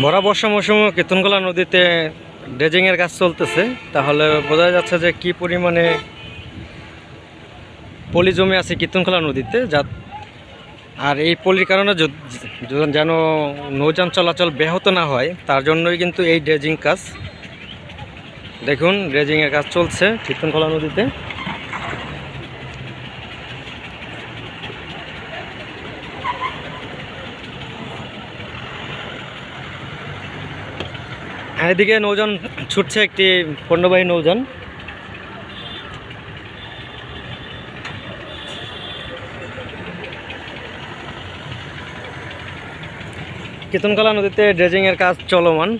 ভরা বর্ষা মৌসুমে কীর্তনকলা নদীতে ড্রেজিংয়ের কাজ চলতেছে। তাহলে বোঝা যাচ্ছে যে কি পরিমাণে পলি জমে আছে কীর্তনখোলা নদীতে, যা আর এই পলির কারণে যেন নৌযান চলাচল ব্যাহত না হয়, তার জন্যই কিন্তু এই ড্রেজিং কাজ। দেখুন, ড্রেজিংয়ের কাজ চলছে কীর্তনখোলা নদীতে। এদিকে নৌযান ছুটছে একটি পণ্যবাহী নৌযান। কীর্তনকলা নদীতে ড্রেজিংয়ের কাজ চলমান।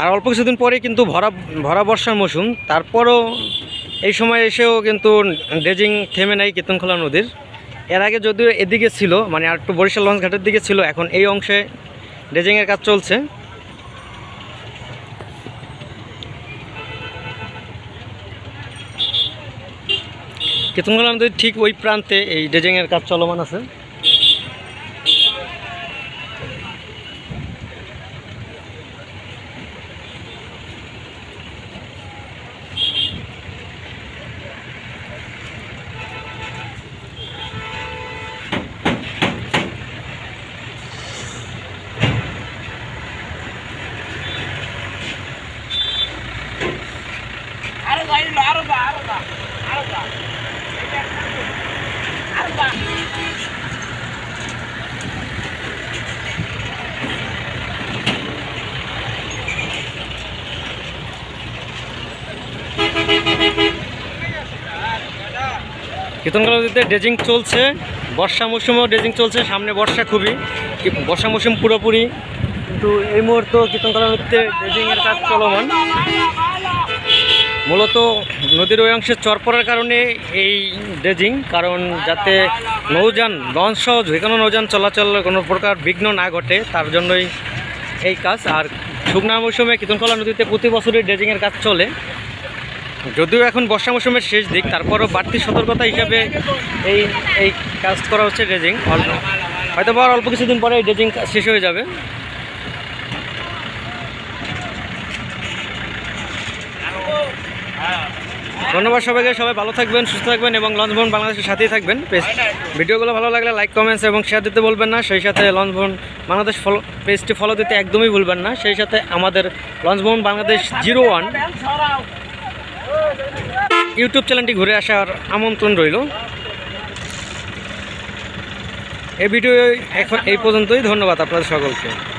আর অল্প কিছুদিন পরেই কিন্তু ভরা ভরা বর্ষার মৌসুম। তারপরও এই সময় এসেও কিন্তু ড্রেজিং থেমে নাই কীর্তনখোলা নদীর। এর আগে যদিও এদিকে ছিল মানে আর একটু বরিশাল লঞ্চ ঘাটের দিকে ছিল, এখন এই অংশে ড্রেজিংয়ের কাজ চলছে। কীর্তনখোলা যদি ঠিক ওই প্রান্তে এই ড্রেজিংয়ের কাজ চলমান আছে আরও যা এলো, আরও যা আরও যা আরও যা আরও যা কীর্তনকলা নদীতে ড্রেজিং চলছে, বর্ষা মৌসুমেও ড্রেজিং চলছে, সামনে বর্ষা খুবই, বর্ষা মৌসুম পুরোপুরি। কিন্তু এই মুহূর্তে কীর্তনকলা নদীতে ড্রেজিংয়ের কাজ চলমান। মূলত নদীর ওই অংশে চর পড়ার কারণে এই ড্রেজিং, কারণ যাতে নৌযান, লঞ্চ সহ যে কোনো নৌযান চলাচল কোনো প্রকার বিঘ্ন না ঘটে, তার জন্যই এই কাজ। আর শুকনা মৌসুমে কীর্তনকলা নদীতে প্রতি বছরই ড্রেজিংয়ের কাজ চলে। যদিও এখন বর্ষা মৌসুমের শেষ দিক, তারপরও বাড়তি সতর্কতা হিসাবে এই এই কাজ করা হচ্ছে ড্রেজিং। হয়তো বা অল্প কিছুদিন পরে এই ড্রেজিং শেষ হয়ে যাবে। ধন্যবাদ সবাইকে, সবাই ভালো থাকবেন, সুস্থ থাকবেন এবং লঞ্চ ভবন বাংলাদেশের সাথেই থাকবেন। পেজ- ভিডিওগুলো ভালো লাগলে লাইক কমেন্টস এবং শেয়ার দিতে বলবেন না। সেই সাথে লঞ্চ ভবন বাংলাদেশ ফলো পেজটি ফলো দিতে একদমই ভুলবেন না। সেই সাথে আমাদের লঞ্চ ভবন বাংলাদেশ জিরো ওয়ান ইউটিউব চ্যানেলটি ঘুরে আসার আমন্ত্রণ রইল। এই ভিডিও এখন এই পর্যন্তই। ধন্যবাদ আপনাদের সকলকে।